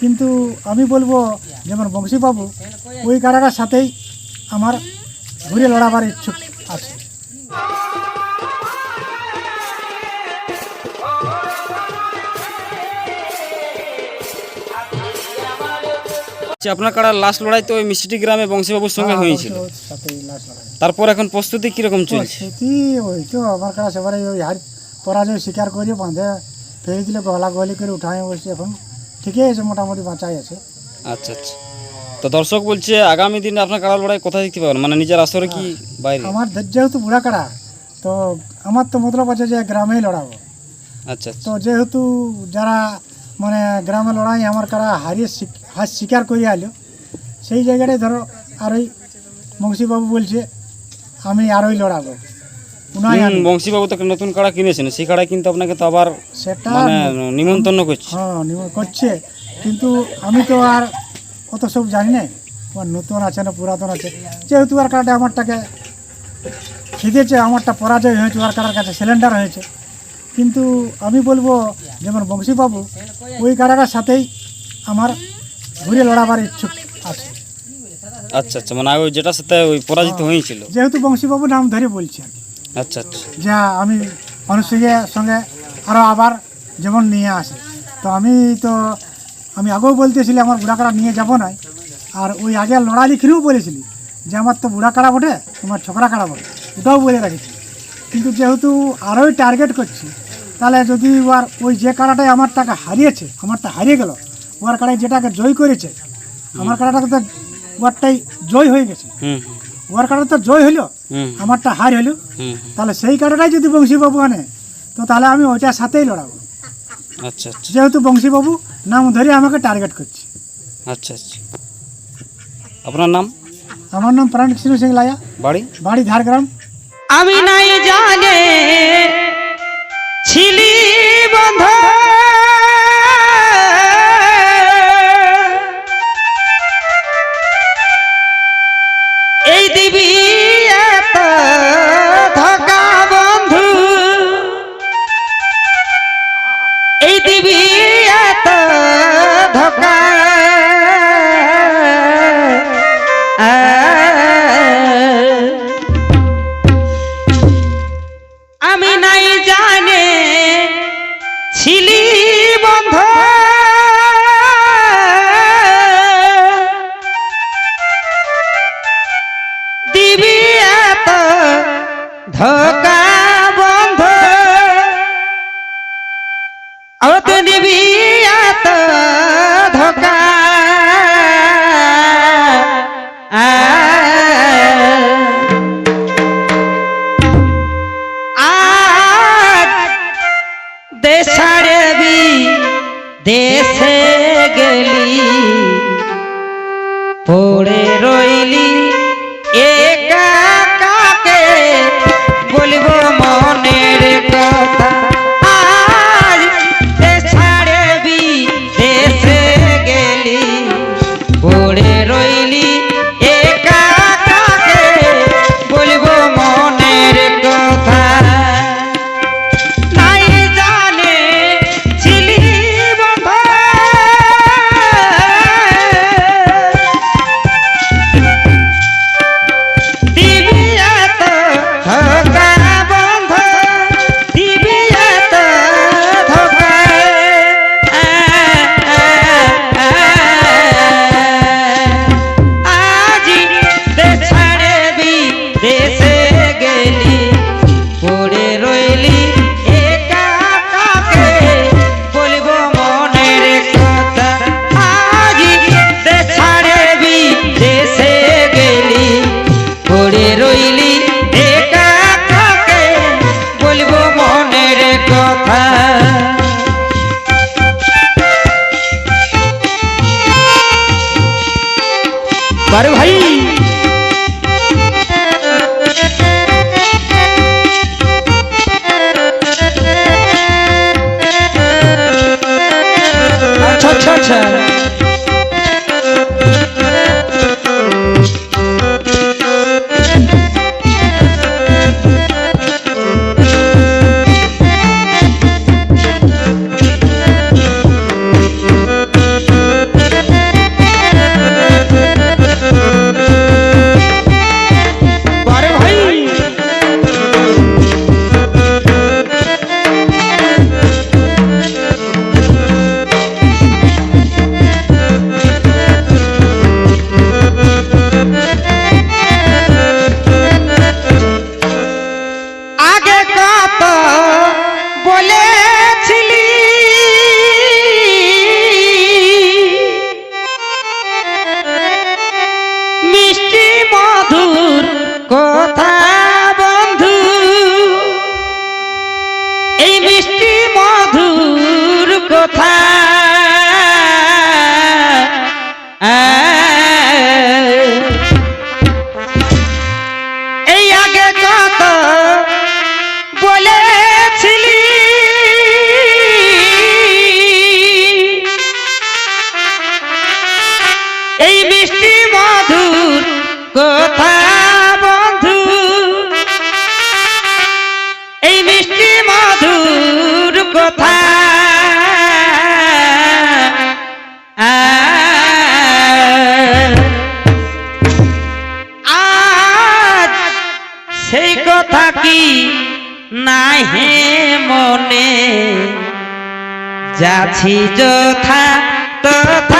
কিন্তু আমি বলব যেমন বংশীবাবু ওই কারাগার সাথেই আমার ঘুরে লড়াবার ইচ্ছুক আছে। আপনার কাড়ার লাস্ট লড়াই তো ওই মিষ্টি গ্রামে বংশীবাবুর সঙ্গে হয়েছিল। লাস্ট লড়াই। তারপর এখন প্রস্তুতি কীরকম চলছে? ওই তো আমার কারা সেবারে ওই হার পরাজয় স্বীকার করে বাঁধে। ফেলে দিলে গলা গহলি করে উঠায় বসছে এখন। ঠিকই আছে মোটামুটি বাঁচাই আছে। আচ্ছা আচ্ছা। তো দর্শক বলছে আগামী দিনে আপনার কাড়া লড়াই কোথায় দেখতে পাবেন? মানে নিজের আসরে কি বাইরে? আমার যেহেতু বুড়া কাড়া তো আমার তো মতলব আছে যে গ্রামেই লড়াবো। আচ্ছা আচ্ছা। তো যেহেতু যারা মানে গ্রামে লড়াই আমার কারা হারিয়ে হার স্বীকার করে আলো সেই জায়গাটায় ধরো আর ওই বংশীবাবু বলছে আমি আরোই লড়াবো। বংশীবাবু তো নতুন কাড়া কিনেছেন সেই কাড়া কিন্তু আপনাকে তো আবার মানে নিমন্ত্রণ করছে। হ্যাঁ করছে। কিন্তু আমি তো আর অত সব জানি না। আমার নতুন আছে না পুরাতন আছে। যেহেতু আর কারাটা আমারটাকে খিদেছে আমারটা পরাজয় হয়েছে আর কারার কাছে সিলিন্ডার হয়েছে। কিন্তু আমি বলব যেমন বংশীবাবু ওই কারাগার সাথেই আমার ঘুরে লড়াবার ইচ্ছুক আছে। আচ্ছা আচ্ছা মানে ওই যেটার সাথে ওই পরাজিত হয়েছিল। যেহেতু বংশীবাবু নাম ধরে বলছি আর আচ্ছা আচ্ছা। যা আমি মানুষের সঙ্গে আরও আবার যেমন নিয়ে আসে। তো আমি তো আমি আগেও বলতেছিলি আমার বুড়াকাড়া নিয়ে যাব না আর ওই আগে লড়াই খেলেও বলেছিলি যে আমার তো বুড়া কাড়া বটে তোমার ছোকরা কাড়া বটে ওটাও বলে রাখেছি। কিন্তু যেহেতু আরোই টার্গেট করছি তাহলে যদি ওর ওই যে কাড়াটাই আমার টাকা হারিয়েছে আমারটা হারিয়ে গেল ওর কাড়াই যেটাকে জয় করেছে আমার কাড়াটাকে তো ওরটাই জয় হয়ে গেছে। ওর কাড়া তো জয় হুম। আমারটা হার হুম। তাহলে সেই কাটাটাই যদি বংশীবাবু আনে তো তাহলে আমি ওইটার সাথেই লড়াবো। আচ্ছা আচ্ছা। যেহেতু বংশীবাবু নাম ধরে আমাকে টার্গেট করছে। আচ্ছা আচ্ছা। আপনার নাম? আমার নাম প্রাণ কৃষ্ণ সিং লায়া বাড়ি? বাড়ি ঝাড়গ্রাম আমি নাই জানে ছিলি বন্ধ পড়ে রইলি বারু ভাই। হ্যাঁ। এই আগে কত বলেছিলি। এই মিষ্টি মধুর কথা বন্ধু। এই মিষ্টি মধুর কথা। আ যাচ্ছি যথা তথা